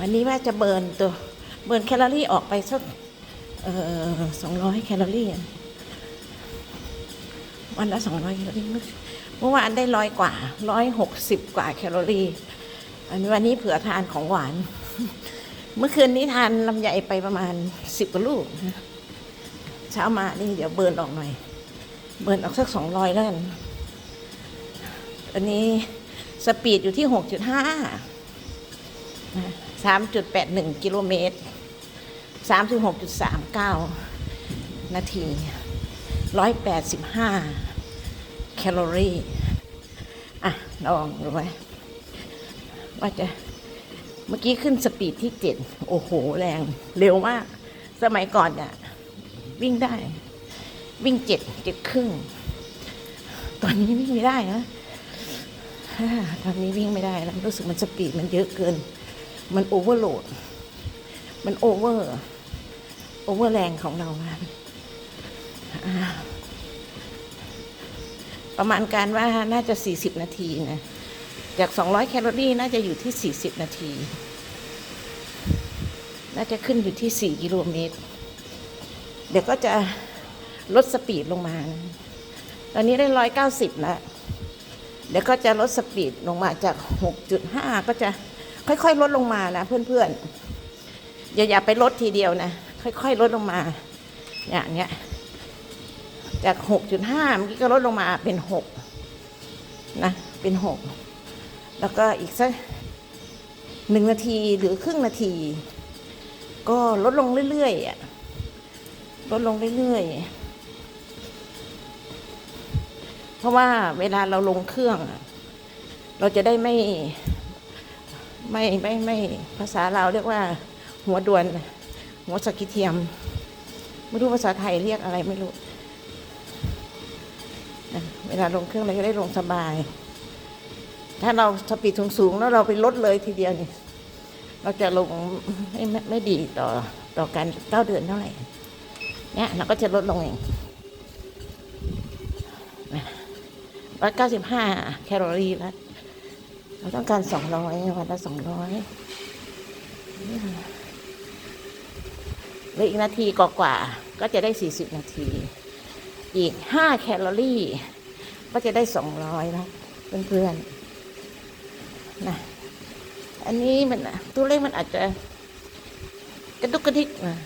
วันนี้ว่าจะเบิร์นตัวเบิร์นแคลอรี่ออกไปสักเออสองร้อยแคลอรี่อะวันละสองร้อยแคลอรี่เมื่อวานได้ร้อยกว่าร้อยหกสิบกว่าแคลอรี่อันนี้วันนี้เผื่อทานของหวาน เมื่อคืนนี้ทานลำไยไปประมาณสิบกว่าลูกเช้ามานี่เดี๋ยวเบิร์นออกหน่อย เบิร์นออกสักสองร้อยแล้วกันอันนี้สปีดอยู่ที่หกจุดห้า สามจุดแปดหนึ่งกิโลเมตรสามสิบหกจุดสามเก้านาทีร้อยแปดสิบห้าแคลอรี่ อะ ลองดูไว้ว่าจะเมื่อกี้ขึ้นสปีดที่เจ็ดโอ้โห แรง เร็วมาก สมัยก่อนเนี่ยวิ่งได้ วิ่งเจ็ดเจ็ดครึ่ง ตอนนี้วิ่งไม่ได้นะตอนนี้วิ่งไม่ได้แล้วรู้สึกมันสปีดมันเยอะเกิน มันโอเวอร์โหลด มันโอเวอร์ โอเวอร์แรงของเราอะอ่าประมาณการว่าน่าจะ 40 นาทีนะ จาก 200 แคลอรี่น่าจะอยู่ที่ 40 นาที น่าจะขึ้นอยู่ที่ 4 กิโลเมตร เดี๋ยวก็จะลดสปีดลงมา ตอนนี้ได้ 190 แล้ว เดี๋ยวก็จะลดสปีดลงมาจาก 6.5 ก็จะ ค่อยๆลดลงมานะ เพื่อนๆอย่าอย่าไปลดทีเดียวนะ ค่อยๆลดลงมาอย่างเงี้ยจาก6.5เมื่อกี้ก็ลดลงมาเป็น6นะเป็น6แล้วก็อีกสักหนึ่งนาทีหรือครึ่งนาที ก็ลดลงเรื่อยๆอะลดลงเรื่อยๆเพราะว่าเวลาเราลงเครื่อง เราจะได้ไม่ ไม่ไม่ไม่ภาษาเราเรียกว่า หัวดวน หัวสกิเทียม ไม่รู้ภาษาไทยเรียกอะไรไม่รู้ เวลาลงเครื่องเราจะได้ลงสบาย ถ้าเราสปีดสูงๆแล้วเราไปลดเลยทีเดียวนี่เราจะลงไม่ไม่ไม่ดีต่อต่อการเก้าเดือนเท่าไหร่เนี่ยเราก็จะลดลงเองร้อยเก้าสิบห้าแคลอรี่แล้ว เราต้องการสองร้อยวันละสองร้อยเหลืออีกนาทีกว่าๆก็จะได้สี่สิบนาที อีกห้าแคลอรี่ ก็จะได้สองร้อยแล้วเพื่อนๆนะอันนี้มันตัวเลขมันอาจจะกระดุกกระดิกนะ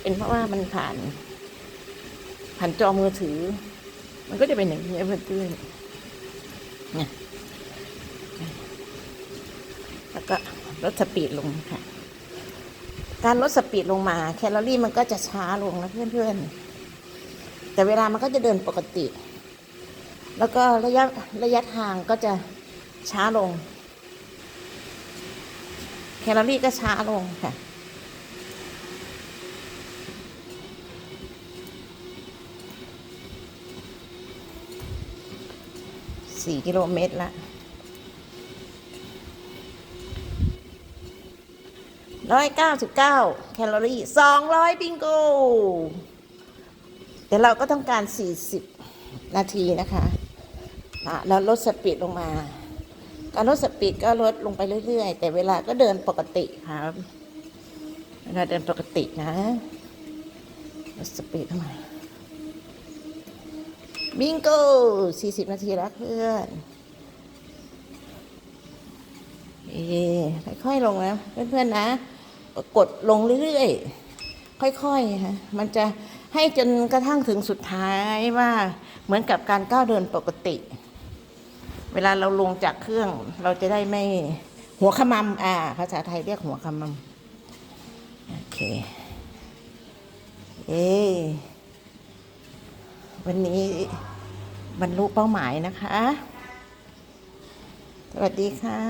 เป็นเพราะว่ามันผ่าน ผ่านจอมือถือ มันก็จะเป็นอย่างนี้เพื่อนๆเนี่ย แล้ว ก็ลดสปีดลงค่ะ การลดสปีดลงมา แคลอรี่มันก็จะช้าลงนะเพื่อนๆ แต่เวลามันก็จะเดินปกติ แล้วก็ระยะระยะทางก็จะช้าลง แคลอรี่ก็ช้าลงค่ะสี่กิโลเมตรละ ร้อยเก้าสิบเก้าแคลอรี่สองร้อยบิงโก แต่เราก็ต้องการสี่สิบนาทีนะคะแล้วลดสปีดลงมา การลดสปีดก็ลดลงไปเรื่อยๆ แต่เวลาก็เดินปกติครับเวลาเดินปกตินะลดสปีดลงมาบิงโกสี่สิบนาทีแล้วเพื่อนเอ๊ค่อยๆลงนะเพื่อนๆนะ กดลงเรื่อยๆ ค่อยๆฮะมันจะให้จนกระทั่งถึงสุดท้ายว่าเหมือนกับการก้าวเดินปกติ เวลาเราลงจากเครื่องเราจะได้ไม่หัวขมำอ่า ภาษาไทยเรียกหัวขมำโอเค เอวันนี้บรรลุเป้าหมายนะคะ สวัสดีค่ะ